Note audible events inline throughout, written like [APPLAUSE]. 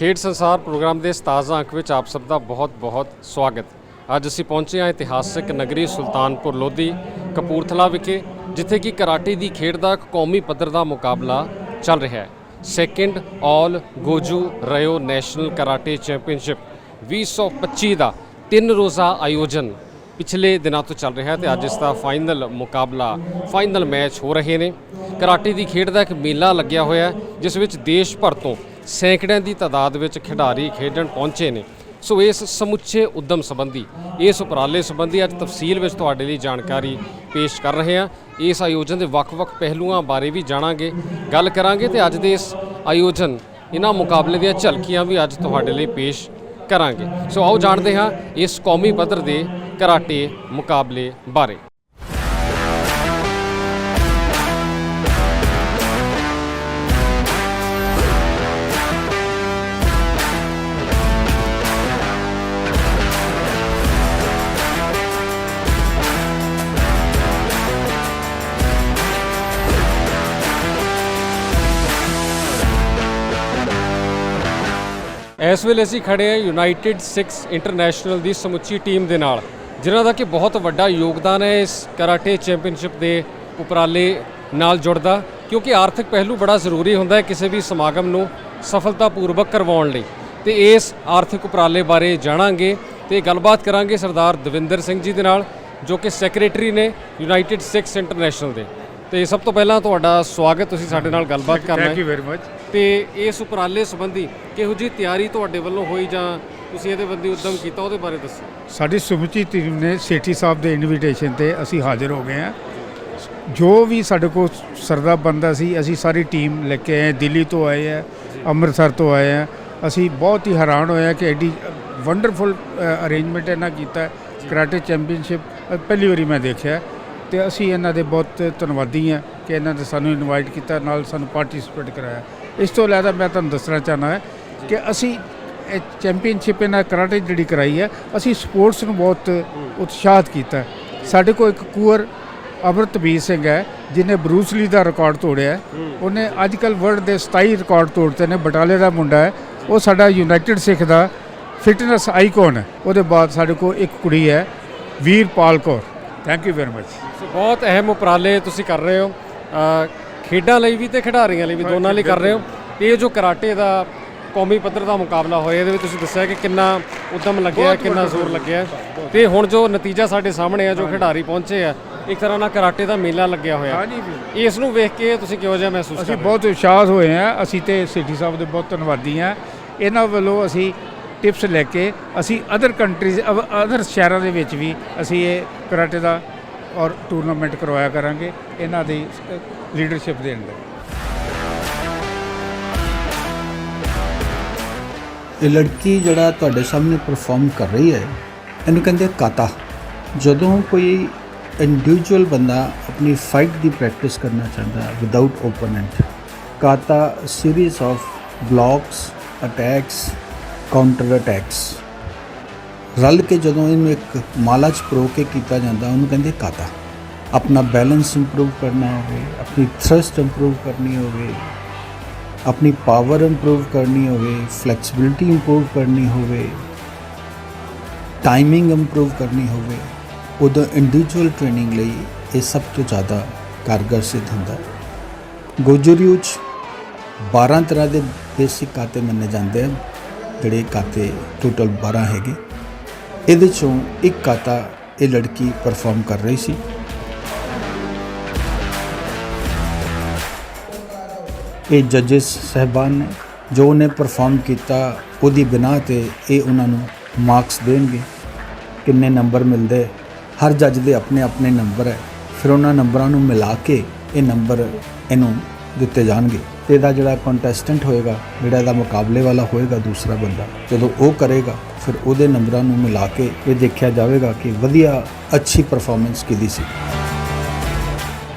ਖੇਡ ਸੰਸਾਰ ਪ੍ਰੋਗਰਾਮ ਦੇ ਇਸ ਤਾਜ਼ਾ ਅੰਕ ਵਿੱਚ ਆਪ ਸਭ ਦਾ ਬਹੁਤ-ਬਹੁਤ ਸਵਾਗਤ। ਅੱਜ ਅਸੀਂ ਪਹੁੰਚੇ ਹਾਂ ਇਤਿਹਾਸਕ ਨਗਰੀ ਸੁਲਤਾਨਪੁਰ ਲੋਧੀ ਕਪੂਰਥਲਾ ਵਿਖੇ, ਜਿੱਥੇ ਕਿ ਕਰਾਟੇ ਦੀ ਖੇਡ ਦਾ ਇੱਕ ਕੌਮੀ ਪੱਧਰ ਦਾ ਮੁਕਾਬਲਾ ਚੱਲ ਰਿਹਾ ਹੈ। Second all Goju Ryu national karate championship 2025 ਦਾ ਤਿੰਨ ਰੋਜ਼ਾ ਆਯੋਜਨ ਪਿਛਲੇ ਦਿਨਾਂ ਤੋਂ ਚੱਲ ਰਿਹਾ ਹੈ ਤੇ ਅੱਜ ਇਸ ਦਾ ਫਾਈਨਲ ਮੁਕਾਬਲਾ ਫਾਈਨਲ ਮੈਚ ਹੋ ਰਹੇ ਨੇ। ਕਰਾਟੇ ਦੀ ਖੇਡ ਦਾ ਇੱਕ ਮੇਲਾ ਲੱਗਿਆ ਹੋਇਆ ਜਿਸ ਵਿੱਚ ਦੇਸ਼ ਭਰ ਤੋਂ ਸੈਂਕੜਿਆਂ ਦੀ ਤਾਦਾਦ ਵਿੱਚ ਖਿਡਾਰੀ ਖੇਡਣ ਪਹੁੰਚੇ ਨੇ। ਸੋ ਇਸ ਸਮੁੱਚੇ ਉਦਮ ਸੰਬੰਧੀ, ਇਸ ਉਪਰਾਲੇ ਸੰਬੰਧੀ ਅੱਜ ਤਫਸੀਲ ਵਿੱਚ ਤੁਹਾਡੇ ਲਈ ਜਾਣਕਾਰੀ ਪੇਸ਼ ਕਰ ਰਹੇ ਹਾਂ। ਇਸ ਆਯੋਜਨ ਦੇ ਵੱਖ-ਵੱਖ ਪਹਿਲੂਆਂ ਬਾਰੇ ਵੀ ਜਾਣਾਂਗੇ, ਗੱਲ ਕਰਾਂਗੇ ਤੇ ਅੱਜ ਦੇ ਇਸ ਆਯੋਜਨ ਇਹਨਾਂ ਮੁਕਾਬਲੇ ਦੀਆਂ ਝਲਕੀਆਂ ਵੀ ਅੱਜ ਤੁਹਾਡੇ ਲਈ ਪੇਸ਼ ਕਰਾਂਗੇ। ਸੋ ਆਓ ਜਾਣਦੇ ਹਾਂ ਇਸ ਕੌਮੀ ਪੱਧਰ ਦੇ ਕਰਾਟੇ ਮੁਕਾਬਲੇ ਬਾਰੇ। ਇਸ ਵੇਲੇ ਅਸੀਂ ਖੜੇ ਹਾਂ ਯੂਨਾਈਟਿਡ 6 ਇੰਟਰਨੈਸ਼ਨਲ ਦੀ ਸਮੁੱਚੀ ਟੀਮ ਦੇ ਨਾਲ ਜਿਨ੍ਹਾਂ ਦਾ ਕਿ ਬਹੁਤ ਵੱਡਾ ਯੋਗਦਾਨ ਹੈ ਇਸ ਕਰਾਟੇ ਚੈਂਪੀਅਨਸ਼ਿਪ ਦੇ ਉਪਰਾਲੇ ਨਾਲ ਜੁੜਦਾ ਕਿਉਂਕਿ ਆਰਥਿਕ ਪਹਿਲੂ ਬੜਾ ਜ਼ਰੂਰੀ ਹੁੰਦਾ ਹੈ ਕਿਸੇ ਵੀ ਸਮਾਗਮ ਨੂੰ ਸਫਲਤਾਪੂਰਵਕ ਕਰਵਾਉਣ ਲਈ। ਤੇ ਇਸ ਆਰਥਿਕ ਉਪਰਾਲੇ ਬਾਰੇ ਜਾਣਾਂਗੇ ਤੇ ਗੱਲਬਾਤ ਕਰਾਂਗੇ ਸਰਦਾਰ ਦਵਿੰਦਰ ਸਿੰਘ ਜੀ ਦੇ ਨਾਲ ਜੋ ਕਿ ਸੈਕਟਰੀ ਨੇ ਯੂਨਾਈਟਿਡ 6 ਇੰਟਰਨੈਸ਼ਨਲ ਦੇ। ਤੇ ਸਭ ਤੋਂ ਪਹਿਲਾਂ ਤੁਹਾਡਾ ਸਵਾਗਤ ਤੁਸੀਂ ਸਾਡੇ ਨਾਲ ਗੱਲਬਾਤ ਕਰਨਾ ਥੈਂਕ ਹੈ। ਯੂ ਵੈਰੀ ਮਚ ਤੇ ਇਸ ਉਪਰਾਲੇ ਸੰਬੰਧੀ ਕਿਹੋ ਜੀ ਤਿਆਰੀ ਤੁਹਾਡੇ ਵੱਲੋਂ ਹੋਈ ਜਾਂ ਤੁਸੀਂ ਇਹਦੇ ਬੰਦੀ ਉਦਮ ਕੀਤਾ, ਉਹਦੇ ਬਾਰੇ ਦੱਸੋ। ਸਾਡੀ ਸਮੁੱਚੀ ਟੀਮ ਨੇ ਸੇਠੀ ਸਾਹਿਬ ਦੇ ਇਨਵੀਟੇਸ਼ਨ ਤੇ ਅਸੀਂ ਹਾਜ਼ਰ ਹੋ ਗਏ ਹਾਂ। ਜੋ ਵੀ ਸਾਡੇ ਕੋਲ ਸਰਦਾ ਬੰਦਾ ਸੀ, ਅਸੀਂ ਸਾਰੀ ਟੀਮ ਲੈ ਕੇ ਆਏ ਦਿੱਲੀ ਤੋਂ ਆਏ ਆ ਅੰਮ੍ਰਿਤਸਰ ਤੋਂ ਆਏ ਆ ਅਸੀਂ ਬਹੁਤ ਹੀ ਹੈਰਾਨ ਹੋਏ ਹਾਂ ਕਿ ਐਡੀ ਵੰਡਰਫੁਲ ਅਰੇਂਜਮੈਂਟ ਇਹਨਾਂ ਕੀਤਾ। ਕਰਾਟੇ ਚੈਂਪੀਅਨਸ਼ਿਪ ਪਹਿਲੀ ਵਾਰੀ ਮੈਂ ਦੇਖਿਆ। ਤੇ ਅਸੀਂ ਇਹਨਾਂ ਦੇ ਬਹੁਤ ਧੰਨਵਾਦੀ ਹਾਂ ਕਿ ਇਹਨਾਂ ਨੇ ਸਾਨੂੰ ਇਨਵਾਈਟ ਕੀਤਾ, ਨਾਲ ਸਾਨੂੰ ਪਾਰਟਿਸਿਪੇਟ ਕਰਾਇਆ। ਇਸ ਤੋਂ ਇਲਾਵਾ ਮੈਂ ਤੁਹਾਨੂੰ ਦੱਸਣਾ ਚਾਹਨਾ ਹੈ ਕਿ ਅਸੀਂ ਇਹ ਚੈਂਪੀਅਨਸ਼ਿਪ ਇਹਨਾਂ ਕਰਾਟੇ ਜਿਹੜੀ ਕਰਾਈ ਹੈ, ਅਸੀਂ ਸਪੋਰਟਸ ਨੂੰ ਬਹੁਤ ਉਤਸ਼ਾਹਿਤ ਕੀਤਾ ਸਾਡੇ ਕੋਲ ਇੱਕ ਕੁਅਰ ਅਮਰਤਵੀਰ ਸਿੰਘ ਹੈ ਜਿਨੇ ਬਰੂਸ ਲੀ ਦਾ ਰਿਕਾਰਡ ਤੋੜਿਆ ਉਹਨੇ ਅੱਜ ਕੱਲ ਵਰਲਡ ਦੇ 27 ਰਿਕਾਰਡ ਤੋੜਤੇ ਨੇ, ਬਟਾਲੇ ਦਾ ਮੁੰਡਾ ਹੈ। ਉਹ ਸਾਡਾ ਯੂਨਾਈਟਿਡ ਸਿੱਖ ਦਾ ਫਿਟਨੈਸ ਆਈਕਨ ਹੈ। ਉਹਦੇ ਬਾਅਦ ਸਾਡੇ ਕੋਲ ਇੱਕ ਕੁੜੀ ਹੈ, Veerpal Kaur. Thank you very much ਬਹੁਤ ਅਹਿਮ ਉਪਰਾਲੇ ਤੁਸੀਂ ਕਰ ਰਹੇ ਹੋ। ਖੇਡਾਂ ਲਈ ਵੀ ਤੇ ਖਿਡਾਰੀਆਂ ਲਈ ਵੀ ਦੋਨਾਂ ਲਈ ਕਰ ਰਹੇ ਹੋ। ਇਹ ਜੋ ਕਰਾਟੇ ਦਾ ਕੌਮੀ ਪੱਧਰ ਦਾ ਮੁਕਾਬਲਾ ਹੋਇਆ ਇਹਦੇ ਵਿੱਚ ਤੁਸੀਂ ਦੱਸਿਆ ਕਿ ਕਿੰਨਾ ਉਦਮ ਲੱਗਿਆ ਕਿੰਨਾ ਜ਼ੋਰ ਲੱਗਿਆ। ਤੇ ਹੁਣ ਜੋ ਨਤੀਜਾ ਸਾਡੇ ਸਾਹਮਣੇ ਆ ਜੋ ਖਿਡਾਰੀ ਪਹੁੰਚੇ ਆ ਇੱਕ ਤਰ੍ਹਾਂ ਨਾਲ ਕਰਾਟੇ ਦਾ ਮੇਲਾ ਲੱਗਿਆ ਹੋਇਆ। ਹਾਂਜੀ ਇਸ ਨੂੰ ਵੇਖ ਕੇ ਤੁਸੀਂ ਕਿਹੋ ਜਿਹਾ ਮਹਿਸੂਸ ਕਰ ਅਸੀਂ ਬਹੁਤ ਉਤਸ਼ਾਹ ਹੋਏ ਹਾਂ। ਅਸੀਂ ਤੇ ਸਿਟੀ ਸਾਹਿਬ ਦੇ ਬਹੁਤ ਧੰਨਵਾਦੀ ਹਾਂ। ਇਹਨਾਂ ਵੱਲੋਂ ਅਸੀਂ ਟਿਪਸ ਲੈ ਕੇ ਅਸੀਂ ਅਦਰ ਕੰਟਰੀਜ਼ ਅਦਰ ਸ਼ਹਿਰਾਂ ਦੇ ਵਿੱਚ ਵੀ ਅਸੀਂ ਇਹ ਕਰਾਟੇ ਦਾ ਔਰ ਟੂਰਨਾਮੈਂਟ ਕਰਵਾਇਆ ਕਰਾਂਗੇ ਇਹਨਾਂ ਦੀ ਲੀਡਰਸ਼ਿਪ ਦੇ ਅੰਦਰ। ਇਹ ਲੜਕੀ ਜਿਹੜਾ ਤੁਹਾਡੇ ਸਾਹਮਣੇ ਪਰਫਾਰਮ ਕਰ ਰਹੀ ਹੈ, ਇਹਨੂੰ ਕਹਿੰਦੇ ਕਾਤਾ। ਜਦੋਂ ਕੋਈ ਇੰਡੀਵਿਜੂਅਲ ਬੰਦਾ ਆਪਣੀ ਫਾਈਟ ਦੀ ਪ੍ਰੈਕਟਿਸ ਕਰਨਾ ਚਾਹੁੰਦਾ ਹੈ without opponent kata series of blocks attacks counter attacks ਰਲ ਕੇ ਜਦੋਂ ਇਹਨੂੰ ਇੱਕ ਮਾਲਾ ਚ ਪਰੋ ਕੇ ਕੀਤਾ ਜਾਂਦਾ, ਉਹਨੂੰ ਕਹਿੰਦੇ ਕਾਤਾ ਆਪਣਾ ਬੈਲੈਂਸ ਇੰਪਰੂਵ ਕਰਨਾ ਹੋਵੇ, ਆਪਣੀ ਥਰਸਟ ਇੰਪਰੂਵ ਕਰਨੀ ਹੋਵੇ, ਆਪਣੀ ਪਾਵਰ ਇੰਪਰੂਵ ਕਰਨੀ ਹੋਵੇ ਫਲੈਕਸੀਬਿਲਿਟੀ ਇੰਪਰੂਵ ਕਰਨੀ ਹੋਵੇ ਟਾਈਮਿੰਗ ਇੰਪਰੂਵ ਕਰਨੀ ਹੋਵੇ, ਉਦੋਂ ਇੰਡੀਵਿਜੂਅਲ ਟ੍ਰੇਨਿੰਗ ਲਈ ਇਹ ਸਭ ਤੋਂ ਜ਼ਿਆਦਾ ਕਾਰਗਰ ਸਿੱਧ ਹੁੰਦਾ। ਹੈ ਗੋਜਰੀਓ 'ਚ 12 ਤਰ੍ਹਾਂ ਦੇ ਬੇਸਿਕ ਕਾਤੇ ਮੰਨੇ ਜਾਂਦੇ ਆ ਜਿਹੜੇ ਕਾਤੇ ਟੋਟਲ 12 ਹੈਗੇ। ਇਹਦੇ ਚੋਂ ਇੱਕ ਕਾਤਾ ਇਹ ਲੜਕੀ ਪਰਫਾਰਮ ਕਰ ਰਹੀ ਸੀ। ਇਹ ਜੱਜਸ ਸਹਿਬਾਨ ਨੇ, ਜੋ ਉਹਨੇ ਪਰਫਾਰਮ ਕੀਤਾ, ਉਹਦੀ ਬਿਨਾ ਤੇ ਇਹ ਉਹਨਾਂ ਨੂੰ ਮਾਰਕਸ ਦੇਣਗੇ। ਕਿੰਨੇ ਨੰਬਰ ਮਿਲਦੇ? ਹਰ ਜੱਜ ਦੇ ਆਪਣੇ ਆਪਣੇ ਨੰਬਰ ਹੈ। ਫਿਰ ਉਹਨਾਂ ਨੰਬਰਾਂ ਨੂੰ ਮਿਲਾ ਕੇ ਇਹ ਨੰਬਰ ਇਹਨੂੰ ਦਿੱਤੇ ਜਾਣਗੇ। ਤੇ ਇਹਦਾ ਜਿਹੜਾ ਕੰਟੈਸਟੈਂਟ ਹੋਏਗਾ, ਜਿਹੜਾ ਇਹਦਾ ਮੁਕਾਬਲੇ ਵਾਲਾ ਹੋਏਗਾ ਦੂਸਰਾ ਬੰਦਾ, ਜਦੋਂ ਉਹ ਕਰੇਗਾ, ਫਿਰ ਉਹਦੇ ਨੰਬਰਾਂ ਨੂੰ ਮਿਲਾ ਕੇ ਇਹ ਦੇਖਿਆ ਜਾਵੇਗਾ ਕਿ ਵਧੀਆ, ਅੱਛੀ ਪਰਫਾਰਮੈਂਸ ਕਿਹਦੀ ਸੀ।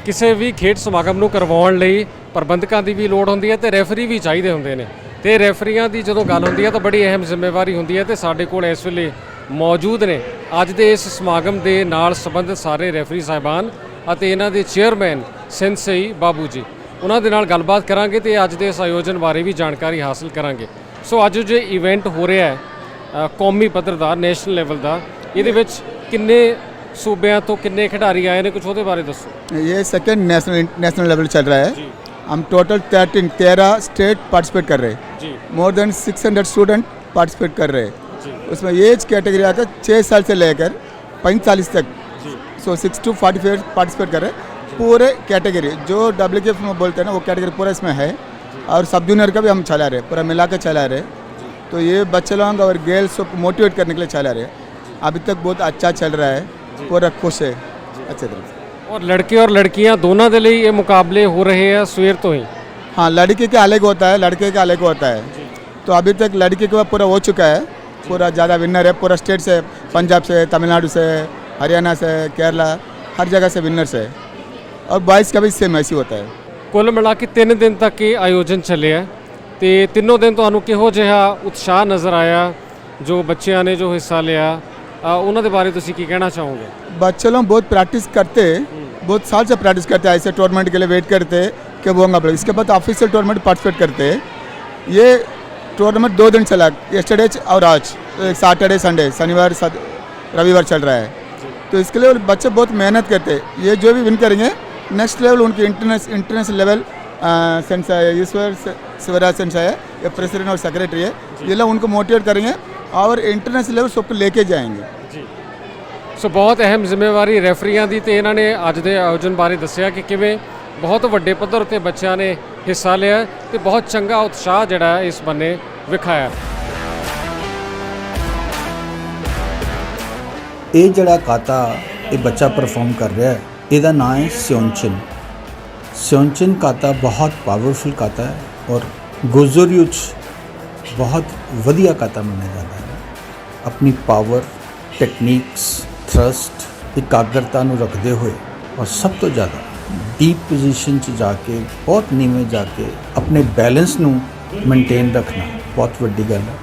ਕਿਸੇ ਵੀ ਖੇਡ ਸਮਾਗਮ ਨੂੰ ਕਰਵਾਉਣ ਲਈ ਪ੍ਰਬੰਧਕਾਂ ਦੀ ਵੀ ਲੋੜ ਹੁੰਦੀ ਹੈ ਤੇ ਰੈਫਰੀ ਵੀ ਚਾਹੀਦੇ ਹੁੰਦੇ ਨੇ। ਤੇ ਰੈਫਰੀਆਂ ਦੀ ਜਦੋਂ ਗੱਲ ਹੁੰਦੀ ਹੈ ਤਾਂ ਬੜੀ ਅਹਿਮ ਜ਼ਿੰਮੇਵਾਰੀ ਹੁੰਦੀ ਹੈ ਤੇ ਸਾਡੇ ਕੋਲ ਇਸ ਵੇਲੇ ਮੌਜੂਦ ਨੇ। ਅੱਜ ਦੇ ਇਸ ਸਮਾਗਮ ਦੇ ਨਾਲ ਸੰਬੰਧਿਤ ਸਾਰੇ ਰੈਫਰੀ ਸਾਹਿਬਾਨ ਅਤੇ ਇਹਨਾਂ ਦੇ ਚੇਅਰਮੈਨ ਸੈਂਸਈ ਬਾਬੂ ਜੀ। ਉਹਨਾਂ ਦੇ ਨਾਲ ਗੱਲਬਾਤ ਕਰਾਂਗੇ ਤੇ ਅੱਜ ਦੇ ਇਸ ਆਯੋਜਨ ਬਾਰੇ ਵੀ ਜਾਣਕਾਰੀ ਹਾਸਲ ਕਰਾਂਗੇ ਸੋ ਅੱਜ ਜੋ ਇਵੈਂਟ ਹੋ ਰਿਹਾ ਹੈ ਅ, ਕੌਮੀ ਪੱਧਰ ਦਾ ਨੈਸ਼ਨਲ ਲੈਵਲ ਦਾ ਇਹਦੇ ਵਿੱਚ ਕਿੰਨੇ ਸੂਬਿਆਂ ਤੋਂ ਕਿੰਨੇ ਖਿਡਾਰੀ ਆਏ ਨੇ ਕੁਝ ਉਹਦੇ ਬਾਰੇ ਦੱਸੋ ये सेकंड नेशनल नेशनल लेवल चल रहा है हम टोटल थर्टीन तेरह स्टेट पार्टिसिपेट कर रहे हैं ਜੀ more than six hundred student participate कर रहे हैं जी उसमें एज कैटेगरी आकर छः साल से लेकर पैंतालीस तक जी so six to forty five participate कर रहे हैं पूरे कैटेगरी जो डब्ल्यू के में बोलते हैं ना वो कैटेगरी पूरा इसमें है। और सब जूनियर का भी हम चला रहे पूरा मिला के चला रहे तो ये बच्चे लोग और गर्ल्स को मोटिवेट करने के लिए चला रहे अभी तक बहुत अच्छा चल रहा है पूरा खुश है। अच्छे तरह और लड़के और लड़कियाँ दोनों के लिए ये मुकाबले हो रहे हैं सवेर तो ही? हाँ लड़के के अलग होता है लड़के का अलग होता है। तो अभी तक लड़की का पूरा हो चुका है पूरा ज़्यादा विनर है पूरा स्टेट से पंजाब से तमिलनाडु से हरियाणा से केरला हर जगह से विनर्स है। और बॉयज़ का भी सेम ऐसे ही होता है ਕੁੱਲ ਮਿਲਾ ਕੇ 3 ਦਿਨ ਤੱਕ ਇਹ ਆਯੋਜਨ ਚੱਲਿਆ ਤੇ ਤਿੰਨੋਂ ਦਿਨ ਤੁਹਾਨੂੰ ਕਿਹੋ ਜਿਹਾ ਉਤਸ਼ਾਹ ਨਜ਼ਰ ਆਇਆ ਜੋ ਬੱਚਿਆਂ ਨੇ ਜੋ ਹਿੱਸਾ ਲਿਆ ਅ, ਉਹਨਾਂ ਦੇ ਬਾਰੇ ਤੁਸੀਂ ਕੀ ਕਹਿਣਾ ਚਾਹੋਗੇ बच्चे लोग बहुत प्रैक्टिस करते बहुत साल से प्रैक्टिस करते हैं ऐसे टूर्नामेंट के लिए वेट करते कब होगा बोले इसके बाद ऑफिशियल टूर्नामेंट पार्टिसिपेट करते ये टूर्नामेंट दो दिन चला यस्टरडे और आज एक सैटरडे संडे शनिवार सत- रविवार चल रहा है तो इसके लिए बच्चे बहुत मेहनत करते हैं ये जो भी विन करेंगे नेक्स्ट लेवल उनकी इंटरनेश इंटरनेशनल लेवल सेंस है ईश्वर शिवराज सेंस है ये प्रेसिडेंट और सेक्रेटरी है ये लोग उनको मोटिवेट करेंगे और इंटरनेशनल लेवल सबको लेके जाएंगे ਜੀ ਸੋ ਬਹੁਤ ਅਹਿਮ ਜ਼ਿੰਮੇਵਾਰੀ ਰੈਫਰੀਆਂ ਦੀ ਤੇ ਇਹਨਾਂ ਨੇ ਅੱਜ ਦੇ ਆਯੋਜਨ ਬਾਰੇ ਦੱਸਿਆ ਕਿ ਕਿਵੇਂ ਬਹੁਤ ਵੱਡੇ ਪੱਧਰ ਉੱਤੇ ਬੱਚਿਆਂ ਨੇ ਹਿੱਸਾ ਲਿਆ ਤੇ ਬਹੁਤ ਚੰਗਾ ਉਤਸ਼ਾਹ ਜਿਹੜਾ ਹੈ ਇਸ ਬੰਨੇ ਵਿਖਾਇਆ ਇਹ ਜਿਹੜਾ ਕਾਤਾ ਇਹ ਬੱਚਾ ਪਰਫਾਰਮ ਕਰ ਰਿਹਾ ਹੈ ਇਹਦਾ ਨਾਮ ਹੈ ਸਿਉਂਚਨ। ਸਿਓਨਚਿਨ ਕਾਤਾ ਬਹੁਤ ਪਾਵਰਫੁਲ ਕਾਤਾ ਹੈ ਔਰ ਗੋਜ਼ੋਰੀਓ 'ਚ ਬਹੁਤ ਵਧੀਆ ਕਾਤਾ ਮੰਨਿਆ ਜਾਂਦਾ ਹੈ। ਆਪਣੀ ਪਾਵਰ ਟੈਕਨੀਕਸ ਥਰਸਟ ਇਕਾਗਰਤਾ ਨੂੰ ਰੱਖਦੇ ਹੋਏ ਔਰ ਸਭ ਤੋਂ ਜ਼ਿਆਦਾ ਡੀਪ ਪੋਜੀਸ਼ਨ 'ਚ ਜਾ ਕੇ, ਬਹੁਤ ਨੀਵੇਂ ਜਾ ਕੇ ਆਪਣੇ ਬੈਲੈਂਸ ਨੂੰ ਮੇਨਟੇਨ ਰੱਖਣਾ ਬਹੁਤ ਵੱਡੀ ਗੱਲ ਹੈ।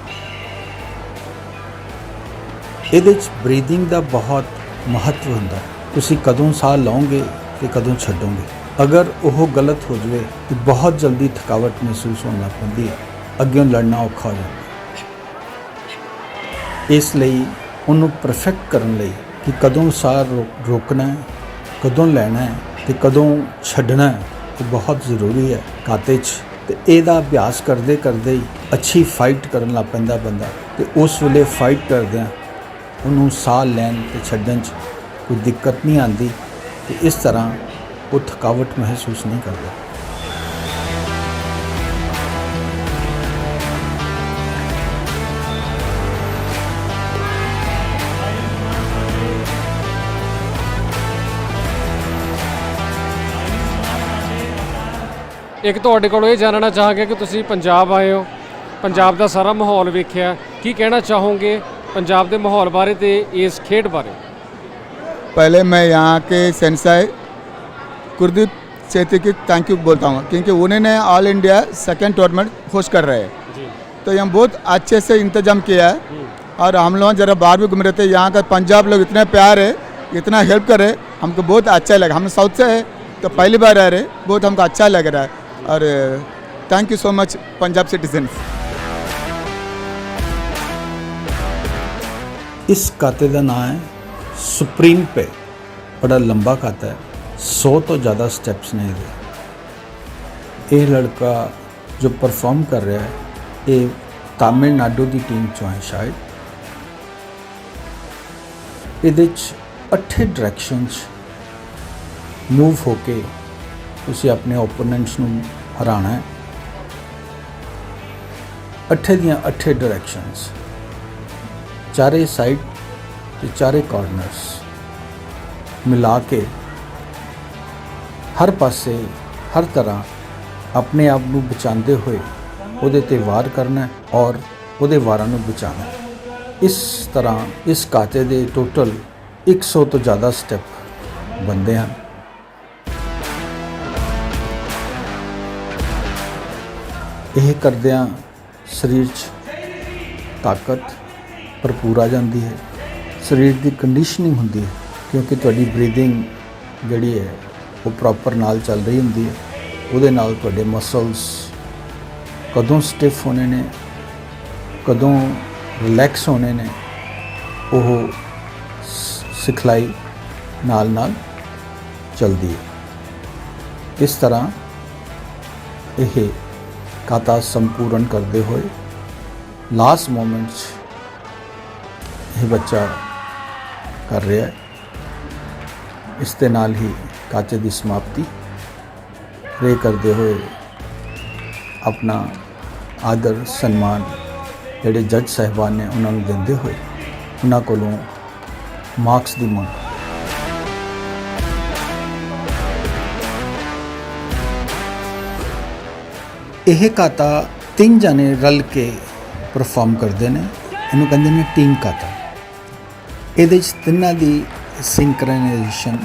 ਇਹਦੇ 'ਚ ਬਰੀਥਿੰਗ ਦਾ ਬਹੁਤ ਮਹੱਤਵ ਹੁੰਦਾ ਹੈ। ਤੁਸੀਂ ਕਦੋਂ ਸਾਹ ਲਓਗੇ ਤੇ ਕਦੋਂ ਛੱਡੋਗੇ? ਅਗਰ ਉਹ ਗਲਤ ਹੋ ਜਵੇ, ਤਾਂ ਬਹੁਤ ਜਲਦੀ ਥਕਾਵਟ ਮਹਿਸੂਸ ਹੋਣ ਲੱਗ ਪੈਂਦੀ ਹੈ। ਅੱਗੇ ਲੜਨਾ ਔਖਾ ਹੋ ਜਾਂਦਾ ਇਸ ਲਈ ਉਹਨੂੰ ਪਰਫੈਕਟ ਕਰਨ ਲਈ ਕਿ ਕਦੋਂ ਸਾਹ ਰੋ- ਰੋਕਣਾ ਹੈ, ਕਦੋਂ ਲੈਣਾ ਹੈ ਤੇ ਕਦੋਂ ਛੱਡਣਾ ਹੈ, ਇਹ ਬਹੁਤ ਜ਼ਰੂਰੀ ਹੈ ਕਾਤੇ 'ਚ। ਤੇ ਇਹਦਾ ਅਭਿਆਸ ਕਰਦੇ ਕਰਦੇ ਹੀ ਅੱਛੀ ਫਾਈਟ ਕਰਨ ਲੱਗ ਪੈਂਦਾ ਬੰਦਾ। ਤੇ ਉਸ ਵੇਲੇ ਫਾਈਟ ਕਰਦਿਆਂ ਉਹਨੂੰ ਸਾਹ ਲੈਣ ਤੇ ਛੱਡਣ 'ਚ ਕੋਈ ਦਿੱਕਤ ਨਹੀਂ ਆਉਂਦੀ ਤੇ ਇਸ ਤਰ੍ਹਾਂ ਉਹ ਥਕਾਵਟ ਮਹਿਸੂਸ ਨਹੀਂ ਕਰਦਾ। ਇੱਕ ਤੁਹਾਡੇ ਕੋਲੋਂ ਇਹ ਜਾਣਨਾ ਚਾਹਾਂਗੇ ਕਿ ਤੁਸੀਂ ਪੰਜਾਬ ਆਏ ਹੋ, ਪੰਜਾਬ ਦਾ ਸਾਰਾ ਮਾਹੌਲ ਵੇਖਿਆ, ਕੀ ਕਹਿਣਾ ਚਾਹੋਗੇ ਪੰਜਾਬ ਦੇ ਮਾਹੌਲ ਬਾਰੇ ਤੇ ਇਸ ਖੇਡ ਬਾਰੇ? पहले मैं यहाँ के सेंसाई कुलदीप सेती की थैंक यू बोलता हूँ क्योंकि उन्होंने all India second tournament host कर रहे हैं। तो यहाँ बहुत अच्छे से इंतज़ाम किया है। और हम लोग जरा बाहर भी घूम रहे थे यहाँ का पंजाब लोग इतने प्यार है इतना हेल्प करे हमको बहुत अच्छा लगा। हम साउथ से है तो पहली बार आ रहे बहुत हमको अच्छा लग रहा है। और thank you so much Punjab citizens इस खाते का नाम है ਸੁਪਰੀਮ ਪੇ ਬੜਾ ਲੰਬਾ ਕਾਤਾ ਹੈ। 100 ਤੋਂ ਜ਼ਿਆਦਾ ਸਟੈਪਸ ਨੇ ਇਹਦੇ। ਇਹ ਲੜਕਾ ਜੋ ਪਰਫਾਰਮ ਕਰ ਰਿਹਾ ਹੈ, ਇਹ ਤਾਮਿਲਨਾਡੂ ਦੀ ਟੀਮ ਚੋਂ ਹੈ ਸ਼ਾਇਦ। ਇਹਦੇ ਚ ਅੱਠੇ ਡਾਇਰੈਕਸ਼ਨਸ ਮੂਵ ਹੋ ਕੇ ਤੁਸੀਂ ਆਪਣੇ ਓਪੋਨੈਂਟਸ ਨੂੰ ਹਰਾਣਾ ਹੈ। ਅੱਠੇ ਦੀਆਂ ਅੱਠੇ ਡਾਇਰੈਕਸ਼ਨਸ ਚਾਰੇ ਸਾਈਡ ਤੇ ਚਾਰੇ ਕਾਰਨਰਸ ਮਿਲਾ ਕੇ ਹਰ ਪਾਸੇ, ਹਰ ਤਰ੍ਹਾਂ ਆਪਣੇ ਆਪ ਨੂੰ ਬਚਾਉਂਦੇ ਹੋਏ ਉਹਦੇ ਤੇ ਵਾਰ ਕਰਨਾ ਔਰ ਉਹਦੇ ਵਾਰਾਂ ਨੂੰ ਬਚਾਉਣਾ ਇਸ ਤਰ੍ਹਾਂ ਇਸ ਕਾਤੇ ਦੇ ਟੋਟਲ 100 ਤੋਂ ਜ਼ਿਆਦਾ ਸਟੈਪ ਬੰਦੇ ਹਨ। ਇਹ ਕਰਦਿਆਂ ਸਰੀਰ 'ਚ ਤਾਕਤ ਭਰਪੂਰ ਆ ਜਾਂਦੀ ਹੈ। ਸਰੀਰ ਦੀ ਕੰਡੀਸ਼ਨਿੰਗ ਹੁੰਦੀ ਹੈ, ਕਿਉਂਕਿ ਤੁਹਾਡੀ ਬਰੀਦਿੰਗ ਜਿਹੜੀ ਹੈ, ਉਹ ਪ੍ਰੋਪਰ ਨਾਲ ਚੱਲ ਰਹੀ ਹੁੰਦੀ ਹੈ। ਉਹਦੇ ਨਾਲ ਤੁਹਾਡੇ ਮਸਲਸ ਕਦੋਂ ਸਟਿਫ ਹੋਣੇ ਨੇ, ਕਦੋਂ ਰਿਲੈਕਸ ਹੋਣੇ ਨੇ, ਉਹ ਸਿਖਲਾਈ ਨਾਲ ਨਾਲ ਚਲਦੀ ਹੈ। ਇਸ ਤਰ੍ਹਾਂ ਇਹ ਕਾਤਾ ਸੰਪੂਰਨ ਕਰਦੇ ਹੋਏ ਲਾਸਟ ਮੋਮੈਂਟਸ ਇਹ ਬੱਚਾ ਕਰ ਰਿਹਾ ਹੈ। ਇਸ ਦੇ ਨਾਲ ਹੀ ਕਾਚੇ ਦੀ ਸਮਾਪਤੀ ਰੇ ਕਰਦੇ ਹੋਏ ਆਪਣਾ ਆਦਰ, ਸਨਮਾਨ ਜਿਹੜੇ ਜੱਜ ਸਾਹਿਬਾਨ ਨੇ ਉਹਨਾਂ ਨੂੰ ਦਿੰਦੇ ਹੋਏ ਉਹਨਾਂ ਕੋਲੋਂ ਮਾਰਕਸ ਦੀ ਮੰਗ। ਇਹ ਕਾਤਾ ਤਿੰਨ ਜਣੇ ਰਲ ਕੇ ਪਰਫਾਰਮ ਕਰਦੇ ਨੇ। ਇਹਨੂੰ ਕਹਿੰਦੇ ਨੇ ਟੀਮ ਕਾਤਾ। ਇਹਦੇ 'ਚ ਤਿੰਨਾਂ ਦੀ ਸਿੰਕਰਨਾਈਜੇਸ਼ਨ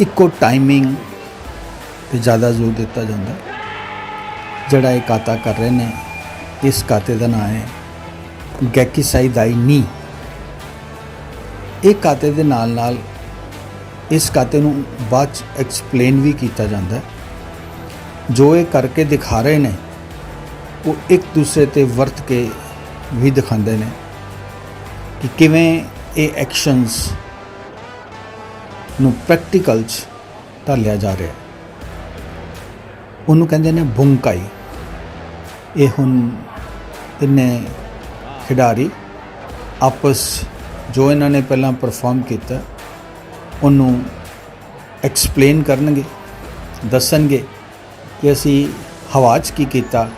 ਇੱਕੋ ਟਾਈਮਿੰਗ ਤੇ ਜ਼ਿਆਦਾ ਜ਼ੋਰ ਦਿੱਤਾ ਜਾਂਦਾ। ਜਿਹੜਾ ਇਹ ਕਾਤਾ ਕਰ ਰਹੇ ਨੇ, ਇਸ ਕਾਤੇ ਦਾ ਨਾਮ ਹੈ ਗੈਕੀਸਾਈ ਦਾਈ ਨੀ। ਇਹ ਕਾਤੇ ਦੇ ਨਾਲ ਨਾਲ ਇਸ ਕਾਤੇ ਨੂੰ ਬਾਅਦ ਚ ਐਕਸਪਲੇਨ ਵੀ ਕੀਤਾ ਜਾਂਦਾ ਜੋ ਇਹ ਕਰਕੇ ਦਿਖਾ ਰਹੇ ਨੇ, ਉਹ ਇੱਕ ਦੂਸਰੇ ਤੇ ਵਰਤ ਕੇ ਵੀ ਦਿਖਾਉਂਦੇ ਨੇ। ਕਿ ਕਿਵੇਂ ਇਹ ਐਕਸ਼ਨਸ ਨੂੰ ਪ੍ਰੈਕਟੀਕਲ ਚ ਢਾਲਿਆ ਜਾ ਰਿਹਾ ਉਹਨੂੰ ਕਹਿੰਦੇ ਨੇ ਬੁੰਕਾਈ ਇਹ ਹੁਣ ਤਿੰਨੇ ਖਿਡਾਰੀ ਆਪਸ ਜੋ ਇਹਨਾਂ ਨੇ ਪਹਿਲਾਂ ਪਰਫਾਰਮ ਕੀਤਾ, ਉਹਨੂੰ ਐਕਸਪਲੇਨ ਕਰਨਗੇ, ਦੱਸਣਗੇ ਕਿ ਅਸੀਂ ਹਵਾ 'ਚ ਕੀ ਕੀਤਾ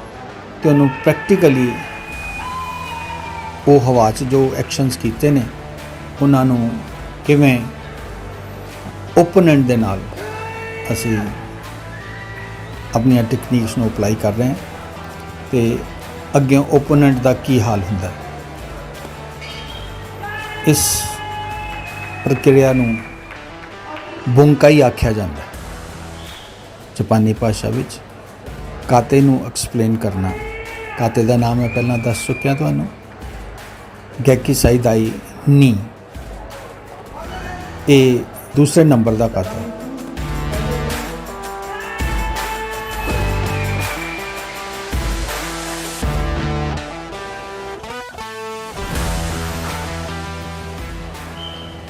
ਤੇ ਉਹਨੂੰ ਪ੍ਰੈਕਟੀਕਲੀ ਉਹ ਹਵਾ 'ਚ ਜੋ ਐਕਸ਼ਨਸ ਕੀਤੇ ਨੇ, ਉਹਨਾਂ ਨੂੰ ਕਿਵੇਂ ਓਪੋਨੈਂਟ ਦੇ ਨਾਲ ਅਸੀਂ ਆਪਣੀਆਂ ਟੈਕਨੀਕਸ ਨੂੰ ਅਪਲਾਈ ਕਰ ਰਹੇ ਹਾਂ ਤੇ ਅੱਗੇ ਓਪੋਨੈਂਟ ਦਾ ਕੀ ਹਾਲ ਹੁੰਦਾ ਹੈ। ਇਸ ਪ੍ਰਕਿਰਿਆ ਨੂੰ ਬੁੰਕਾਈ ਆਖਿਆ ਜਾਂਦਾ ਹੈ। ਜਾਪਾਨੀ ਭਾਸ਼ਾ ਵਿੱਚ ਕਾਤੇ ਨੂੰ ਐਕਸਪਲੇਨ ਕਰਨਾ, ਕਾਤੇ ਦਾ ਨਾਮ ਮੈਂ ਪਹਿਲਾਂ ਦੱਸ ਚੁੱਕਿਆ ਤੁਹਾਨੂੰ। ਗੈਕੀ ਸਾਈਦਾਈ ਨੀ। ਇਹ ਦੂਸਰੇ ਨੰਬਰ ਦਾ ਕਾਤਾ ਹੈ।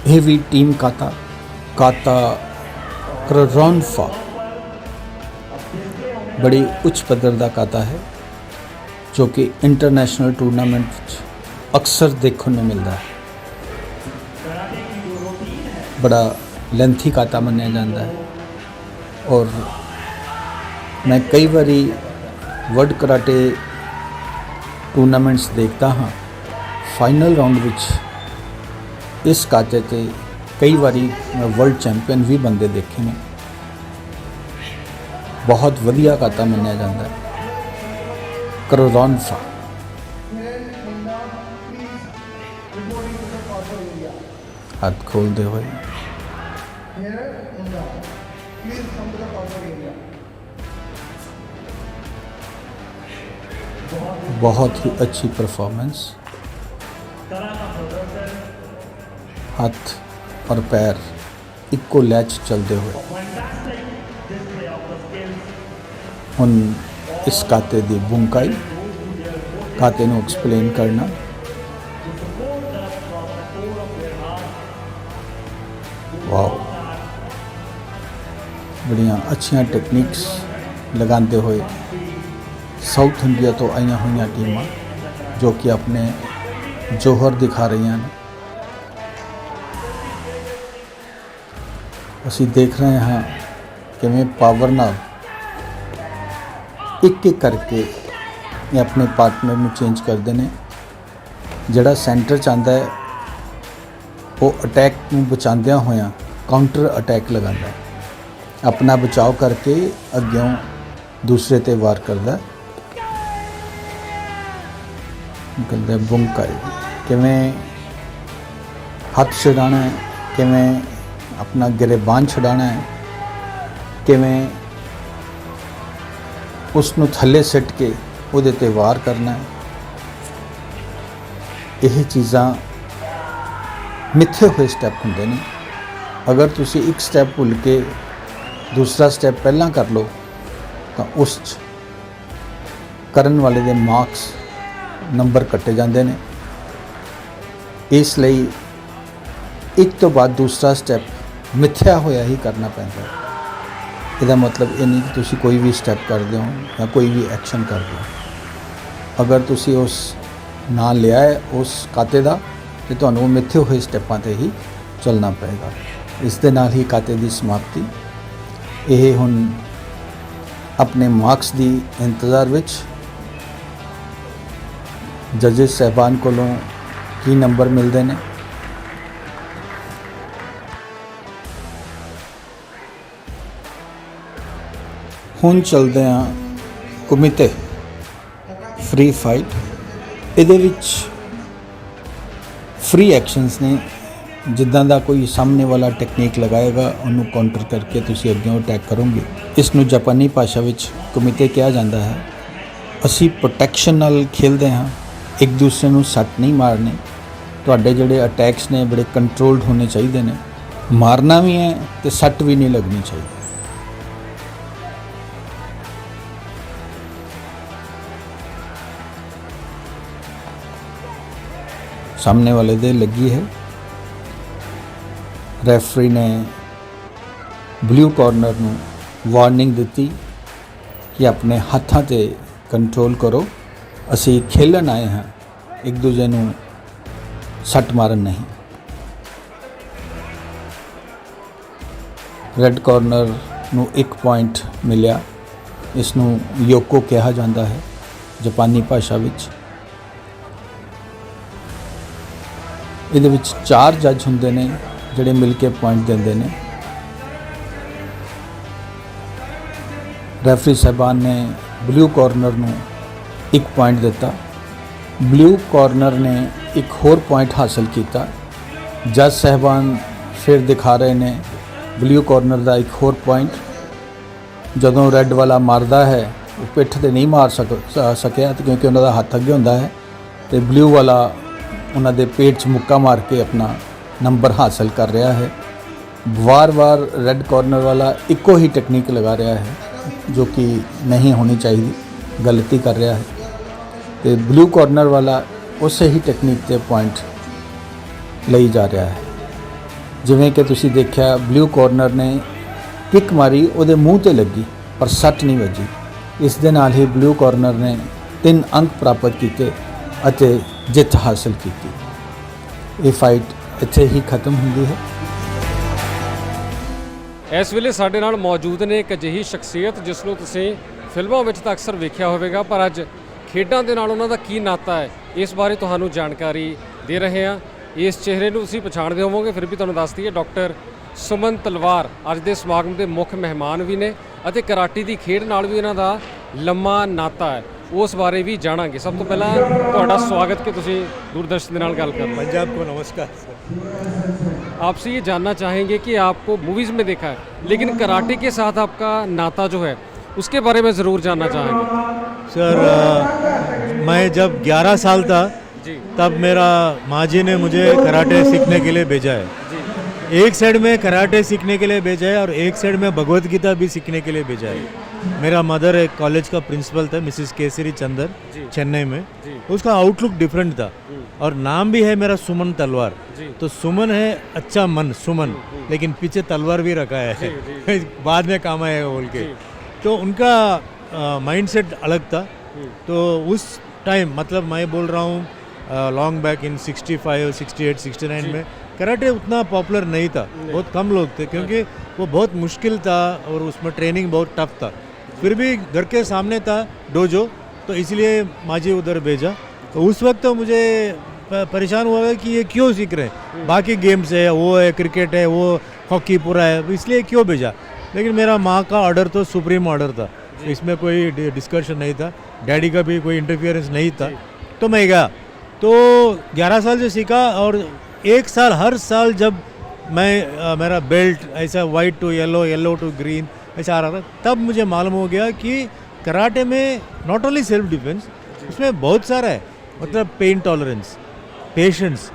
ਇਹ ਵੀ ਟੀਮ ਕਾਤਾ ਕਾਤਾ ਕਰੋਨਫਾ। ਬੜੀ ਉੱਚ ਪੱਧਰ ਦਾ ਕਾਤਾ ਹੈ, ਜੋ ਕਿ ਇੰਟਰਨੈਸ਼ਨਲ ਟੂਰਨਾਮੈਂਟ ਵਿੱਚ ਅਕਸਰ ਦੇਖਣ ਨੂੰ ਮਿਲਦਾ ਹੈ। ਬੜਾ ਲੈਂਥੀ ਕਾਤਾ ਮੰਨਿਆ ਜਾਂਦਾ ਹੈ। ਔਰ ਮੈਂ ਕਈ ਵਾਰੀ ਵਰਲਡ ਕਰਾਟੇ ਟੂਰਨਾਮੈਂਟਸ ਦੇਖਦਾ ਹਾਂ। ਫਾਈਨਲ ਰਾਉਂਡ ਵਿੱਚ ਇਸ ਕਾਤੇ ਤੇ ਕਈ ਵਾਰੀ ਮੈਂ ਵਰਲਡ ਚੈਂਪੀਅਨ ਵੀ ਬੰਦੇ ਦੇਖੇ ਨੇ। ਬਹੁਤ ਵਧੀਆ ਕਾਤਾ ਮੰਨਿਆ ਜਾਂਦਾ ਹੈ। ਕਰੋਰੋਨਫਾ। ਹੱਥ ਖੋਲਦੇ ਹੋਏ। ਬਹੁਤ ਹੀ ਅੱਛੀ ਪਰਫਾਰਮੈਂਸ ਹੱਥ ਔਰ ਪੈਰ ਇੱਕੋ ਲੈਚ ਚਲਦੇ ਹੋਏ। ਹੁਣ ਇਸ ਕਾਤੇ ਦੀ ਬੁੰਕਾਈ ਕਾਤੇ ਨੂੰ ਐਕਸਪਲੇਨ ਕਰਨਾ। ਬੜੀਆਂ ਅੱਛੀਆਂ ਟੈਕਨੀਕਸ ਲਗਾਉਂਦੇ ਹੋਏ ਸਾਊਥ ਇੰਡੀਆ ਤੋਂ ਆਈਆਂ ਹੋਈਆਂ ਟੀਮਾਂ ਜੋ ਕਿ ਆਪਣੇ ਜੋਹਰ ਦਿਖਾ ਰਹੀਆਂ ਨੇ। ਅਸੀਂ ਦੇਖ ਰਹੇ ਹਾਂ ਕਿਵੇਂ ਪਾਵਰ ਨਾਲ ਇੱਕ ਇੱਕ ਕਰਕੇ ਇਹ ਆਪਣੇ ਪਾਰਟਨਰ ਨੂੰ ਚੇਂਜ ਕਰਦੇ ਨੇ। ਜਿਹੜਾ ਸੈਂਟਰ ਚ ਆਂਦਾ ਹੈ, ਉਹ ਅਟੈਕ ਨੂੰ ਬਚਾਉਂਦਿਆਂ ਹੋਇਆਂ ਕਾਊਂਟਰ ਅਟੈਕ ਲਗਾਉਂਦਾ ਹੈ। ਆਪਣਾ ਬਚਾਓ ਕਰਕੇ ਅੱਗਿਓਂ ਦੂਸਰੇ ਤੇ ਵਾਰ ਕਰਦਾ। ਹੈ। ਬੁੰਕਾਈ ਕਿਵੇਂ ਹੱਥ ਛਡਾਣਾ ਹੈ? ਕਿਵੇਂ ਆਪਣਾ ਗਰੇਬਾਨ ਛਡਾਣਾ ਹੈ? ਕਿਵੇਂ ਉਸ ਨੂੰ ਥੱਲੇ ਸਿੱਟ ਕੇ ਉਹਦੇ ਤੇ ਵਾਰ ਕਰਨਾ ਹੈ? ਇਹ ਚੀਜ਼ਾਂ ਮਿੱਥੇ ਹੋਏ ਸਟੈਪ ਹੁੰਦੇ ਨੇ। ਅਗਰ ਤੁਸੀਂ ਇੱਕ ਸਟੈਪ ਭੁੱਲ ਕੇ ਦੂਸਰਾ ਸਟੈਪ ਪਹਿਲਾਂ ਕਰ ਲਓ, ਤਾਂ ਉਸ 'ਚ ਕਰਨ ਵਾਲੇ ਦੇ ਮਾਰਕਸ ਨੰਬਰ ਕੱਟੇ ਜਾਂਦੇ ਨੇ। ਇਸ ਲਈ ਇੱਕ ਤੋਂ ਬਾਅਦ ਦੂਸਰਾ ਸਟੈਪ ਮਿੱਥਿਆ ਹੋਇਆ ਹੀ ਕਰਨਾ ਪੈਂਦਾ ਹੈ। ਇਹਦਾ ਮਤਲਬ ਇਹ ਨਹੀਂ ਕਿ ਤੁਸੀਂ ਕੋਈ ਵੀ ਸਟੈਪ ਕਰਦੇ ਹੋ ਜਾਂ ਕੋਈ ਵੀ ਐਕਸ਼ਨ ਕਰਦੇ ਹੋ। ਅਗਰ ਤੁਸੀਂ ਉਸ ਨਾਂ ਲਿਆ ਹੈ, ਉਸ ਕਾਤੇ ਦਾ, ਤੇ ਤੁਹਾਨੂੰ ਮਿੱਥੇ ਹੋਏ ਸਟੈਪਾਂ ਤੇ ਹੀ ਚੱਲਣਾ ਪਏਗਾ। ਇਸ ਦੇ ਨਾਲ ਹੀ ਕਾਤੇ ਦੀ ਸਮਾਪਤੀ ਇਹ ਹੁਣ ਆਪਣੇ ਮਾਰਕਸ ਦੀ ਇੰਤਜ਼ਾਰ ਵਿੱਚ। ਜੱਜਸ ਸਹਿਬਾਨ ਕੋਲੋਂ ਕੀ ਨੰਬਰ ਮਿਲਦੇ ਨੇ? ਹੁਣ ਚੱਲਦੇ ਹਾਂ ਕੁਮਿਤੇ ਫ੍ਰੀ ਫਾਈਟ ਇਹਦੇ ਵਿੱਚ ਫ੍ਰੀ ਐਕਸ਼ਨਸ ਨੇ। ਜਿੱਦਾਂ ਦਾ ਕੋਈ ਸਾਹਮਣੇ ਵਾਲਾ ਟੈਕਨੀਕ ਲਗਾਏਗਾ, ਉਹਨੂੰ ਕਾਊਂਟਰ ਕਰਕੇ ਤੁਸੀਂ ਅੱਗੇ ਅਟੈਕ ਕਰੋਗੇ। ਇਸ ਨੂੰ ਜਾਪਾਨੀ ਭਾਸ਼ਾ ਵਿੱਚ ਕੁਮਿਤੇ ਕਿਹਾ ਜਾਂਦਾ ਹੈ। ਅਸੀਂ ਪ੍ਰੋਟੈਕਸ਼ਨ ਨਾਲ ਖੇਲਦੇ ਹਾਂ। ਇੱਕ ਦੂਸਰੇ ਨੂੰ ਸੱਟ ਨਹੀਂ ਮਾਰਨੇ। ਤੁਹਾਡੇ ਜਿਹੜੇ ਅਟੈਕਸ ਨੇ, ਬੜੇ ਕੰਟਰੋਲਡ ਹੋਣੇ ਚਾਹੀਦੇ ਨੇ। ਮਾਰਨਾ ਵੀ ਹੈ ਤੇ ਸੱਟ ਵੀ ਨਹੀਂ ਲੱਗਣੀ ਚਾਹੀਦੀ। ਸਾਹਮਣੇ ਵਾਲੇ ਦੇ ਲੱਗੀ ਹੈ। ਰੈਫਰੀ ਨੇ ਬਲੂ ਕਾਰਨਰ ਨੂੰ ਵਾਰਨਿੰਗ ਦਿੱਤੀ ਕਿ ਆਪਣੇ ਹੱਥਾਂ ਤੇ ਕੰਟਰੋਲ ਕਰੋ। ਅਸੀਂ ਖੇਲਣ ਆਏ ਹਾਂ। ਇੱਕ ਦੂਜੇ ਨੂੰ ਸੱਟ ਮਾਰਨ ਨਹੀਂ। ਰੈੱਡ ਕਾਰਨਰ ਨੂੰ ਇੱਕ ਪੁਆਇੰਟ ਮਿਲਿਆ। ਇਸ ਨੂੰ ਯੋਕੋ ਕਿਹਾ ਜਾਂਦਾ ਹੈ, ਜਾਪਾਨੀ ਭਾਸ਼ਾ ਵਿੱਚ। ਇਹਦੇ ਵਿੱਚ ਚਾਰ ਜੱਜ ਹੁੰਦੇ ਨੇ। ਜਿਹੜੇ ਮਿਲ ਕੇ ਪੁਆਇੰਟ ਦਿੰਦੇ ਨੇ। ਰੈਫਰੀ ਸਾਹਿਬਾਨ ਨੇ ਬਲੂ ਕਾਰਨਰ ਨੂੰ ਇੱਕ ਪੁਆਇੰਟ ਦਿੱਤਾ। ਬਲੂ ਕਾਰਨਰ ਨੇ ਇੱਕ ਹੋਰ ਪੁਆਇੰਟ ਹਾਸਲ ਕੀਤਾ। ਜੱਜ ਸਾਹਿਬਾਨ ਫਿਰ ਦਿਖਾ ਰਹੇ ਨੇ ਬਲੂ ਕਾਰਨਰ ਦਾ ਇੱਕ ਹੋਰ ਪੁਆਇੰਟ ਜਦੋਂ ਰੈੱਡ ਵਾਲਾ ਮਾਰਦਾ ਹੈ, ਉਹ ਪਿੱਠ ਤੇ ਨਹੀਂ ਮਾਰ ਸਕਿਆ ਤੇ ਕਿਉਂਕਿ ਉਹਨਾਂ ਦਾ ਹੱਥ ਅੱਗੇ ਹੁੰਦਾ ਹੈ ਤੇ ਬਲੂ ਵਾਲਾ ਉਹਨਾਂ ਦੇ ਪੇਟ 'ਚ ਮੁੱਕਾ ਮਾਰ ਕੇ ਆਪਣਾ ਨੰਬਰ ਹਾਸਲ ਕਰ ਰਿਹਾ ਹੈ। ਵਾਰ-ਵਾਰ ਰੈੱਡ ਕਾਰਨਰ ਵਾਲਾ ਇੱਕੋ ਹੀ ਟੈਕਨੀਕ ਲਗਾ ਰਿਹਾ ਹੈ, ਜੋ ਕਿ ਨਹੀਂ ਹੋਣੀ ਚਾਹੀਦੀ, ਗਲਤੀ ਕਰ ਰਿਹਾ ਹੈ। ਤੇ ਬਲੂ ਕਾਰਨਰ ਵਾਲਾ ਉਸੇ ਹੀ ਟੈਕਨੀਕ ਤੇ ਪੁਆਇੰਟ ਲਈ ਜਾ ਰਿਹਾ ਹੈ। ਜਿਵੇਂ ਕਿ ਤੁਸੀਂ ਦੇਖਿਆ ਬਲੂ ਕਾਰਨਰ ਨੇ ਕਿੱਕ ਮਾਰੀ, ਉਹਦੇ ਮੂੰਹ ਤੇ ਲੱਗੀ, ਪਰ ਸੱਟ ਨਹੀਂ ਵੱਜੀ। ਇਸ ਦੇ ਨਾਲ ਹੀ ਬਲੂ ਕਾਰਨਰ ਨੇ ਤਿੰਨ ਅੰਕ ਪ੍ਰਾਪਤ ਕੀਤੇ ਅਤੇ ਜਿੱਤ ਹਾਸਲ ਕੀਤੀ। ਇਹ ਫਾਈਟ ਇੱਥੇ ਹੀ ਖਤਮ ਹੁੰਦੀ ਹੈ। ਇਸ ਵੇਲੇ ਸਾਡੇ ਨਾਲ ਮੌਜੂਦ ਨੇ ਇੱਕ ਅਜਿਹੀ ਸ਼ਖਸੀਅਤ ਜਿਸ ਨੂੰ ਤੁਸੀਂ ਫਿਲਮਾਂ ਵਿੱਚ ਤਾਂ ਅਕਸਰ ਵੇਖਿਆ ਹੋਵੇਗਾ, ਪਰ ਅੱਜ ਖੇਡਾਂ ਦੇ ਨਾਲ ਉਹਨਾਂ ਦਾ ਕੀ ਨਾਤਾ ਹੈ, ਇਸ ਬਾਰੇ ਤੁਹਾਨੂੰ ਜਾਣਕਾਰੀ ਦੇ ਰਹੇ ਹਾਂ। ਇਸ ਚਿਹਰੇ ਨੂੰ ਤੁਸੀਂ ਪਛਾਣਦੇ ਹੋਵੋਗੇ, ਫਿਰ ਵੀ ਤੁਹਾਨੂੰ ਦੱਸ ਦਈਏ, ਡਾਕਟਰ ਸੁਮਨ ਤਲਵਾਰ ਅੱਜ ਦੇ ਸਮਾਗਮ ਦੇ ਮੁੱਖ ਮਹਿਮਾਨ ਵੀ ਨੇ ਅਤੇ ਕਰਾਟੀ ਦੀ ਖੇਡ ਨਾਲ ਵੀ ਇਹਨਾਂ ਦਾ ਲੰਮਾ ਨਾਤਾ ਹੈ। ਉਸ ਬਾਰੇ ਵੀ ਜਾਣਾਂਗੇ ਸਭ ਤੋਂ ਪਹਿਲਾਂ ਤੁਹਾਡਾ ਸਵਾਗਤ ਕਿ ਤੁਸੀਂ ਦੂਰਦਰਸ਼ਨ ਦੇ ਨਾਲ ਗੱਲ ਕਰ ਰਹੇ ਹੋ पंजाब को नमस्कार सर आपसे ये जानना चाहेंगे कि आपको मूवीज़ में देखा है लेकिन कराटे के साथ आपका नाता जो है उसके बारे में ज़रूर जानना चाहेंगे सर अ, मैं जब 11 साल था जी तब मेरा माँ जी ने मुझे कराटे सीखने के लिए भेजा है जी एक साइड में कराटे सीखने के लिए भेजा है और एक साइड में भगवत गीता भी सीखने के लिए भेजा है मेरा मदर एक कॉलेज का प्रिंसिपल था मिसिस केसरी चंदर चेन्नई में। उसका आउटलुक डिफरेंट था। और नाम भी है मेरा सुमन तलवार। तो सुमन है अच्छा मन सुमन। लेकिन पीछे तलवार भी रखा है। [LAUGHS] बाद में काम आएगा बोल के। तो उनका माइंडसेट अलग था। तो उस टाइम मतलब मैं बोल रहा हूँ लॉन्ग बैक इन 65 68 69 में कराटे उतना पॉपुलर नहीं था। बहुत कम लोग थे क्योंकि वो बहुत मुश्किल था और उसमें ट्रेनिंग बहुत टफ था। फिर भी घर के सामने था डोजो तो इसलिए माँ उधर भेजा। तो उस वक्त तो मुझे परेशान हुआ कि ये क्यों सीख रहे हैं? बाकी गेम्स है वो है क्रिकेट है वो हॉकी पूरा है इसलिए क्यों भेजा? लेकिन मेरा माँ का ऑर्डर तो सुप्रीम ऑर्डर था। इसमें कोई डिस्कशन नहीं था। डैडी का भी कोई इंटरफियरेंस नहीं था। तो मैं गया। तो 11 साल से सीखा और एक साल हर साल जब मैं अ, मेरा बेल्ट ऐसा white to yellow yellow to green ऐसा आ रहा था। तब मुझे मालूम हो गया कि कराटे में नॉट ओनली सेल्फ डिफेंस उसमें बहुत सारा है। मतलब पेन टॉलरेंस पेशेंस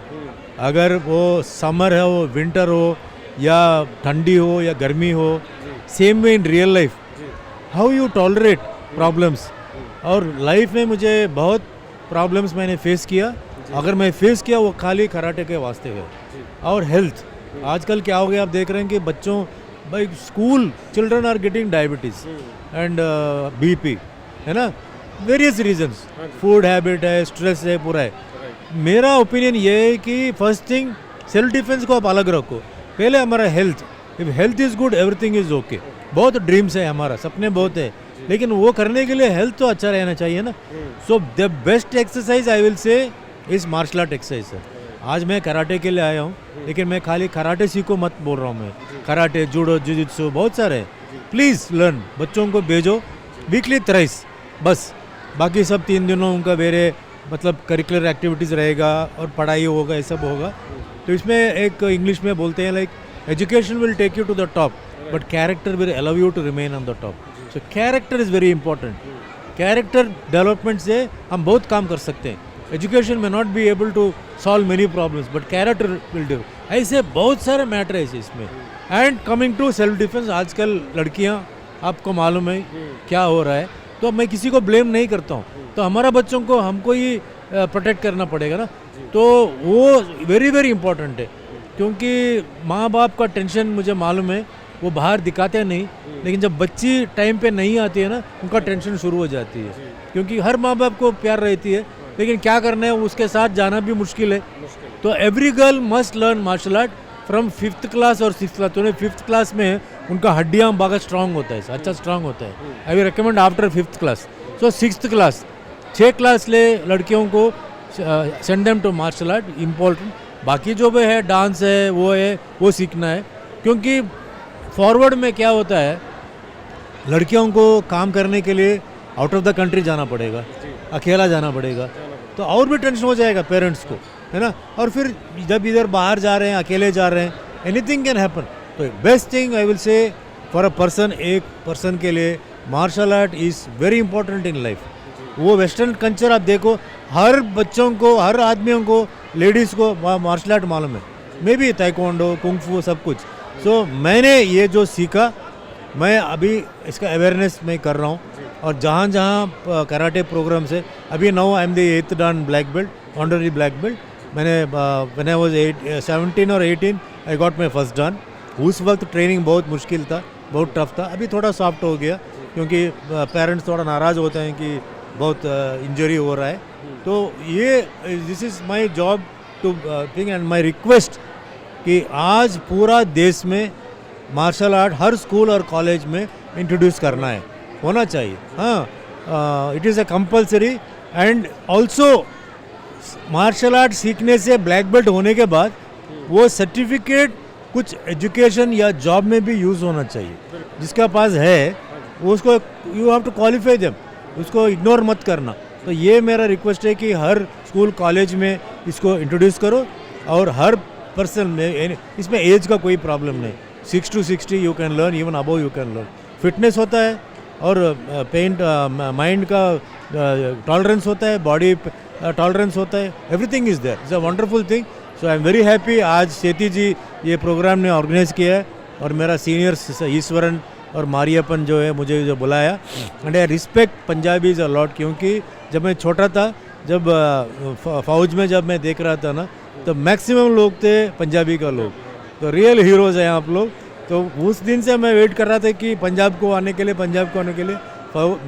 अगर वो समर है वो विंटर हो या ठंडी हो या गर्मी हो same way in real life how you tolerate problems और लाइफ में मुझे बहुत प्रॉब्लम्स मैंने फेस किया। अगर मैं फेस किया वो खाली कराटे के वास्ते है। और हेल्थ आजकल क्या हो गया आप देख रहे हैं कि बच्चों भाई school children are getting diabetes and BP है ना? वेरियस रीजंस फ़ूड हैबिट है स्ट्रेस है पूरा है. मेरा ओपिनियन ये है कि फ़र्स्ट थिंग सेल्फ डिफेंस को आप अलग रखो. पहले हमारा health if health is good everything is okay बहुत ड्रीम्स है हमारा सपने बहुत है. लेकिन वो करने के लिए हेल्थ तो अच्छा रहना चाहिए ना. So the best exercise I will say is martial art exercise sir आज मैं कराटे के लिए आया हूँ लेकिन मैं खाली कराटे सीखो मत बोल रहा हूँ मैं। कराटे जूडो जुजित्सु बहुत सारे। प्लीज़ लर्न बच्चों को भेजो। वीकली थ्राइस बस। बाकी सब तीन दिनों उनका मेरे मतलब करिकुलर एक्टिविटीज़ रहेगा और पढ़ाई होगा ये सब होगा। तो इसमें एक इंग्लिश में बोलते हैं like education will take you to the top but character will allow you to remain on the top so character is very important character development से हम बहुत काम कर सकते हैं। एजुकेशन में not be able to solve many problems but character will do ऐसे बहुत सारे मैटर है इसमें। And coming to self defence आजकल लड़कियाँ, आपको मालूम है क्या हो रहा है। तो मैं किसी को ब्लेम नहीं करता हूँ। तो हमारा बच्चों को हमको ही प्रोटेक्ट करना पड़ेगा ना। तो वो वेरी वेरी इंपॉर्टेंट है। क्योंकि माँ बाप का टेंशन मुझे मालूम है, वो बाहर दिखाते नहीं। लेकिन जब बच्ची टाइम पे नहीं आती है ना, उनका टेंशन शुरू हो जाती है। क्योंकि हर माँ बाप को प्यार रहती है। लेकिन क्या करना है उसके साथ जाना भी मुश्किल है। तो every girl must learn martial art from fifth class और सिक्स क्लास तो फिफ्थ क्लास में उनका हड्डियाँ बागा स्ट्रांग होता है अच्छा स्ट्रांग होता है। I will recommend after fifth class so six class छः क्लास ले लड़कियों को send them to martial art important बाकी जो भी है डांस है वो है वो सीखना है। क्योंकि फॉरवर्ड में क्या होता है लड़कियों को काम करने के लिए आउट ऑफ़ द कंट्री जाना पड़ेगा अकेला जाना पड़ेगा। तो और भी टेंशन हो जाएगा पेरेंट्स को है ना? और फिर जब इधर बाहर जा रहे हैं अकेले जा रहे हैं एनीथिंग कैन हैपन तो best thing I will say for a person एक पर्सन के लिए martial art is very important in life वो वेस्टर्न कल्चर आप देखो हर बच्चों को हर आदमियों को लेडीज़ को मार्शल आर्ट मालूम है। मे भी ताइक्वांडो कुंफू सब कुछ। सो so, मैंने ये जो सीखा मैं अभी इसका अवेयरनेस मैं कर रहा हूँ। और जहाँ जहाँ कराटे प्रोग्राम से, अभी नौ I am the eighth dan black belt honorary black belt मैंने आई वाज एट सेवनटीन और eighteen I got my first dan उस वक्त ट्रेनिंग बहुत मुश्किल था, बहुत टफ था। अभी थोड़ा सॉफ्ट हो गया, क्योंकि पेरेंट्स थोड़ा नाराज़ होते हैं कि बहुत इंजरी हो रहा है। तो ये this is my job to thing and my request कि आज पूरा देश में मार्शल आर्ट हर स्कूल और कॉलेज में इंट्रोड्यूस करना है। होना चाहिए। हाँ it is a compulsory and also martial art सीखने से ब्लैक बेल्ट होने के बाद वो सर्टिफिकेट कुछ एजुकेशन या जॉब में भी यूज़ होना चाहिए। जिसका पास है, वो उसको you have to qualify them उसको इग्नोर मत करना। तो ये मेरा रिक्वेस्ट है कि हर स्कूल कॉलेज में इसको इंट्रोड्यूस करो और हर पर्सन में इसमें एज का कोई प्रॉब्लम नहीं। Six to sixty you can learn even above you can learn fitness होता है और पेंट माइंड का टॉलरेंस होता है बॉडी टॉलरेंस होता है everything is there is a wonderful thing so I am very happy आज सेती जी ये प्रोग्राम ने ऑर्गेनाइज किया है और मेरा सीनियर ईश्वरन और मारियापन जो है मुझे जो बुलाया। And I respect Punjabis a lot क्योंकि जब मैं छोटा था, जब फौज में जब मैं देख रहा था ना तो मैक्सिमम लोग थे पंजाबी का लोग। तो रियल हीरोज़ हैं आप लोग। तो उस दिन से मैं वेट कर रहा था कि पंजाब को आने के लिए, पंजाब को आने के लिए।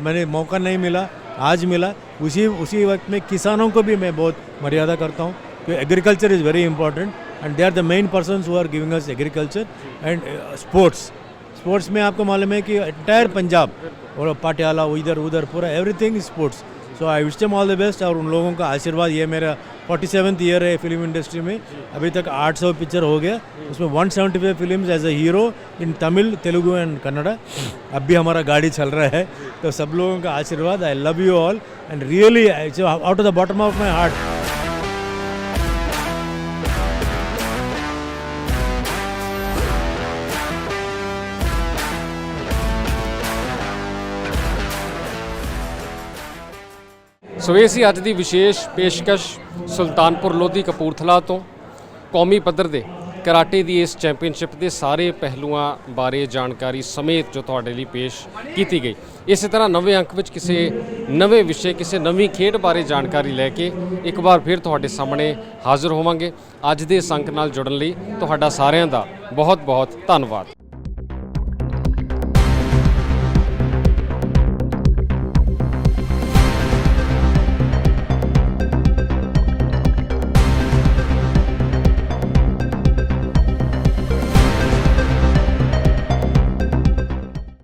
मैंने मौका नहीं मिला, आज मिला। उसी उसी वक्त में किसानों को भी मैं बहुत मर्यादा करता हूँ कि agriculture is very important and they are the main person who are giving us agriculture and sports sports में आपको मालूम है कि एंटायर पंजाब और पाटियाला इधर उधर पूरा everything sports so I wish them all the best और उन लोगों का आशीर्वाद, ये मेरा फोर्टी सेवन्थ ईयर है फ़िल्म इंडस्ट्री में। अभी तक 800 पिक्चर हो गया। उसमें 175 film as a hero in Tamil Telugu and Kannada अब भी हमारा गाड़ी चल रहा है। तो सब लोगों का आशीर्वाद। I love you all and really out of the bottom of my heart ਸੋ ਇਹ ਸੀ ਅੱਜ ਦੀ ਵਿਸ਼ੇਸ਼ ਪੇਸ਼ਕਸ਼ ਸੁਲਤਾਨਪੁਰ ਲੋਧੀ ਕਪੂਰਥਲਾ ਤੋਂ। ਕੌਮੀ ਪੱਧਰ ਦੇ ਕਰਾਟੇ ਦੀ ਇਸ ਚੈਂਪੀਅਨਸ਼ਿਪ ਦੇ ਸਾਰੇ ਪਹਿਲੂਆਂ ਬਾਰੇ ਜਾਣਕਾਰੀ ਸਮੇਤ ਜੋ ਤੁਹਾਡੇ ਲਈ ਪੇਸ਼ ਕੀਤੀ ਗਈ। ਇਸੇ ਤਰ੍ਹਾਂ ਨਵੇਂ ਅੰਕ ਵਿੱਚ ਕਿਸੇ ਨਵੇਂ ਵਿਸ਼ੇ, ਕਿਸੇ ਨਵੀਂ ਖੇਡ ਬਾਰੇ ਜਾਣਕਾਰੀ ਲੈ ਕੇ ਇੱਕ ਵਾਰ ਫਿਰ ਤੁਹਾਡੇ ਸਾਹਮਣੇ ਹਾਜ਼ਰ ਹੋਵਾਂਗੇ। ਅੱਜ ਦੇ ਇਸ ਅੰਕ ਨਾਲ ਜੁੜਨ ਲਈ ਤੁਹਾਡਾ ਸਾਰਿਆਂ ਦਾ ਬਹੁਤ ਬਹੁਤ ਧੰਨਵਾਦ।